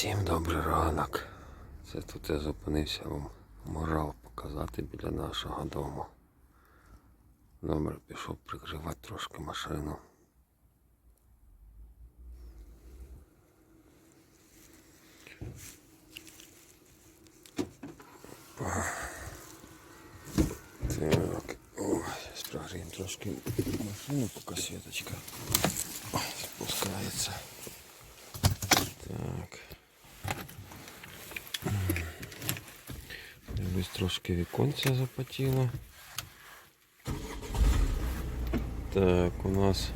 Всім добрий ранок. Це тут я зупинився вам морал показати біля нашого дому. Добре, пішов прикривати трошки машину. Так, о, зараз прогріємо трошки машину, поки світочка спускається. Так. Дивлюсь, трошки віконця запотіло. Так, у нас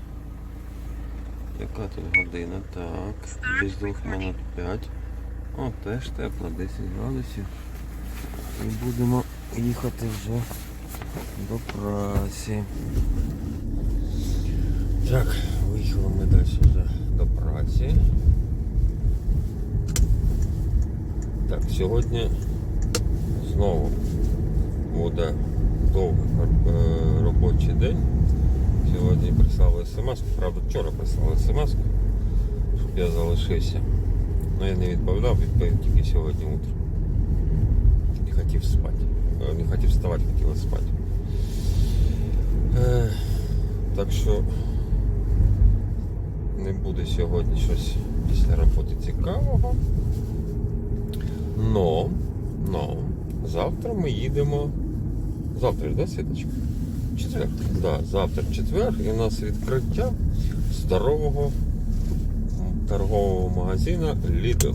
яка тут година? Так, без двох минут 5. О, теж тепло, 10 градусів. І будемо їхати вже до праці. Так, виїхали ми далі вже до праці. Так, сьогодні знову буде довгий е, робочий день. Сьогодні прислали смс, правда вчора прислали смс, щоб я залишився. Ну я не відповідав, відповів тільки сьогодні утром. Не хотів спати. Е, Не хотів вставати, хотів спати. Е, Так що не буде сьогодні щось після роботи цікавого. Но, но, завтра ми їдемо. Завтра ж, да, Світочка? Четвер. Да, завтра четвер і у нас відкриття здорового торгового магазину Lidl.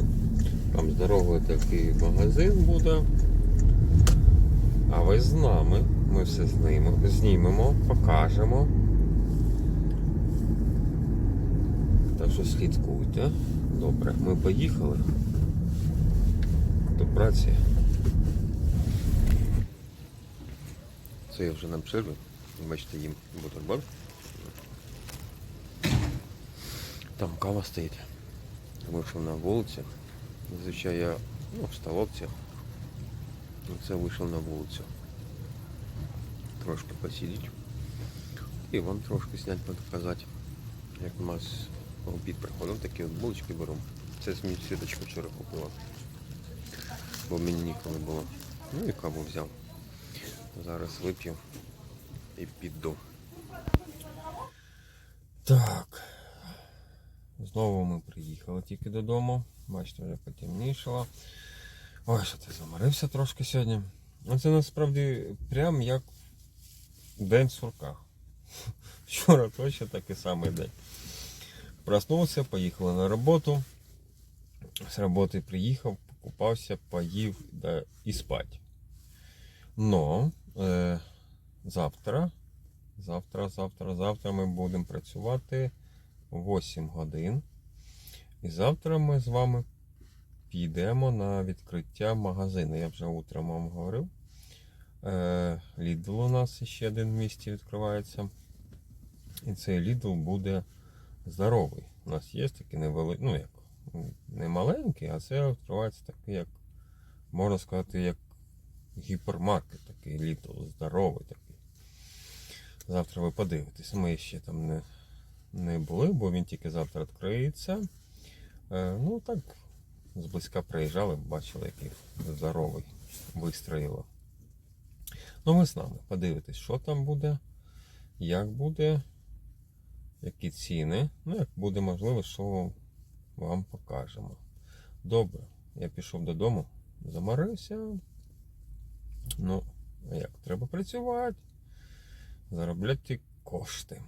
Там здоровий такий магазин буде. А ви з нами. Ми все знімемо, покажемо. Так що слідкуйте. Добре, ми поїхали до праці. Це я вже на перерві. Бачите, їм бутерброд. Там кава стоїть. Вийшов на вулицю. Зазвичай я ну, в столовці. Ну, Це вийшов на вулицю. Трошки посидіти. І вам трошки зняти показати. Як у нас обід приходив, такі от булочки беру. Це мені світочку вчора купила. Бо мені ніколи було. Ну і каву взяв. Зараз вип'ю і піду. Так. Знову ми приїхали тільки додому. Бачите, вже потемнішало. Ой, що ти заморився трошки сьогодні. Ну це насправді прям як день в сурках. Вчора точно такий самий день. Проснувся, поїхали на роботу. З роботи приїхав, покупався, поїв да, і спать. Но е, завтра, завтра, завтра, завтра ми будемо працювати 8 годин. І завтра ми з вами підемо на відкриття магазину. Я вже утром вам говорив. Е, Lidl у нас ще один в місті відкривається. І цей Lidl буде здоровий. У нас є такий невеликий, ну як, не маленький, а це відкривається такий, як, можна сказати, як гіпермаркет, такий Lidl, здоровий такий. Завтра ви подивитесь. Ми ще там не, не були, бо він тільки завтра відкриється. Е, ну так, зблизька приїжджали, бачили, який здоровий вистроїло. Ну, ви з нами подивитесь, що там буде, як буде, які ціни. Ну, як буде можливо, що вам покажемо. Добре, я пішов додому, заморився. Ну, як треба працювати, заробляти кошти.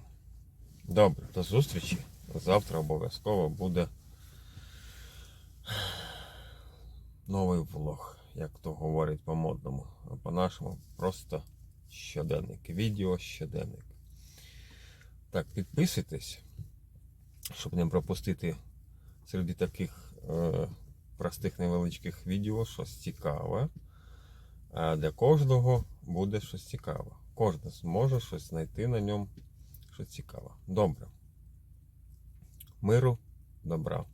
Добре, до зустрічі. Завтра обов'язково буде новий влог, як то говорить по-модному. А по-нашому просто щоденник. Відео щоденник. Так, підписуйтесь, щоб не пропустити серед таких е, простих невеличких відео щось цікаве. Для кожного буде щось цікаве. Кожен зможе щось знайти на ньому щось цікаве. Добре. Миру, добра.